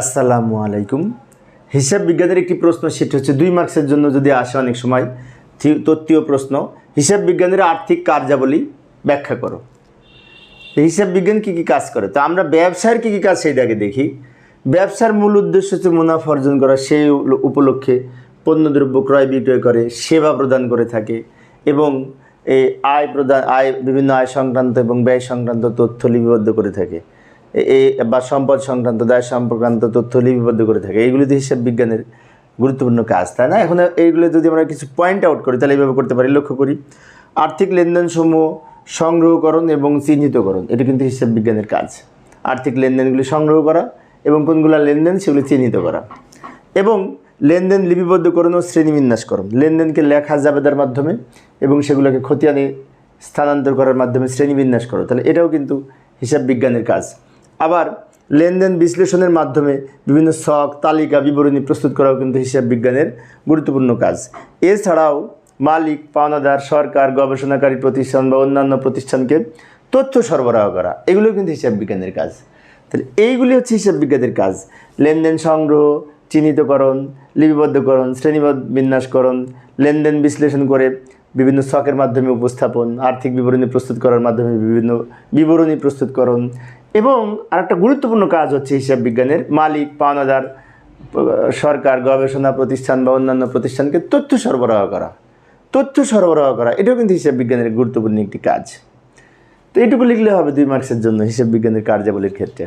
আসসালামু আলাইকুম। হিসাব বিজ্ঞানের একটি প্রশ্ন, সেটি হচ্ছে দুই মার্কসের জন্য যদি আসে অনেক সময় তত্ত্বীয় প্রশ্ন, হিসাব বিজ্ঞানের আর্থিক কার্যাবলী ব্যাখ্যা করো। হিসাব বিজ্ঞান কী কী কাজ করে? তো আমরা ব্যবসার কী কী কাজ সেইটাকে দেখি। ব্যবসার মূল উদ্দেশ্য হচ্ছে মুনাফা অর্জন করা, সেই উপলক্ষে পণ্যদ্রব্য ক্রয় বিক্রয় করে, সেবা প্রদান করে থাকে এবং এই আয় প্রদান আয়, বিভিন্ন আয় সংক্রান্ত এবং ব্যয় সংক্রান্ত তথ্য লিপিবদ্ধ করে থাকে। এই বা সম্পদ সংক্রান্ত, দায় সংক্রান্ত তথ্য লিপিবদ্ধ করে থাকে। এইগুলি তো হিসাব বিজ্ঞানের গুরুত্বপূর্ণ কাজ, তাই না? এখন এইগুলো যদি আমরা কিছু পয়েন্ট আউট করি, তাহলে এইভাবে করতে পারি। লক্ষ্য করি, আর্থিক লেনদেনসমূহ সংগ্রহকরণ এবং চিহ্নিতকরণ, এটা কিন্তু হিসাব বিজ্ঞানের কাজ। আর্থিক লেনদেনগুলি সংগ্রহ করা এবং কোনগুলো লেনদেন, সেগুলি চিহ্নিত করা। এবং লেনদেন লিপিবদ্ধকরণ ও শ্রেণীবিন্যাসকরণ, লেনদেনকে লেখা জাবেদার মাধ্যমে এবং সেগুলোকে খতিয়ানে স্থানান্তর করার মাধ্যমে শ্রেণীবিন্যাস করো। তাহলে এটাও কিন্তু হিসাব বিজ্ঞানের কাজ। আবার লেনদেন বিশ্লেষণের মাধ্যমে বিভিন্ন শখ, তালিকা, বিবরণী প্রস্তুত করাও কিন্তু হিসাব বিজ্ঞানের গুরুত্বপূর্ণ কাজ। এছাড়াও মালিক, পাওনাদার, সরকার, গবেষণাকারী প্রতিষ্ঠান বা অন্যান্য প্রতিষ্ঠানকে তথ্য সরবরাহ করা এগুলো কিন্তু হিসাব বিজ্ঞানের কাজ। তাহলে এইগুলি হচ্ছে হিসাব বিজ্ঞানের কাজ। লেনদেন সংগ্রহ চিহ্নিতকরণ, লিপিবদ্ধকরণ, শ্রেণীবদ্ধ বিন্যাসকরণ, লেনদেন বিশ্লেষণ করে বিভিন্ন ছকের মাধ্যমে উপস্থাপন, আর্থিক বিবরণী প্রস্তুত করার মাধ্যমে বিভিন্ন বিবরণী প্রস্তুতকরণ এবং আরেকটা গুরুত্বপূর্ণ কাজ হচ্ছে হিসাব বিজ্ঞানের মালিক, পাওনাদার, সরকার, গবেষণা প্রতিষ্ঠান বা অন্যান্য প্রতিষ্ঠানকে তথ্য সরবরাহ করা। তথ্য সরবরাহ করা, এটাও কিন্তু হিসাব বিজ্ঞানের গুরুত্বপূর্ণ একটি কাজ। তো এটুকু লিখলে হবে দুই মার্কসের জন্য হিসাব বিজ্ঞানের কার্যাবলীর ক্ষেত্রে।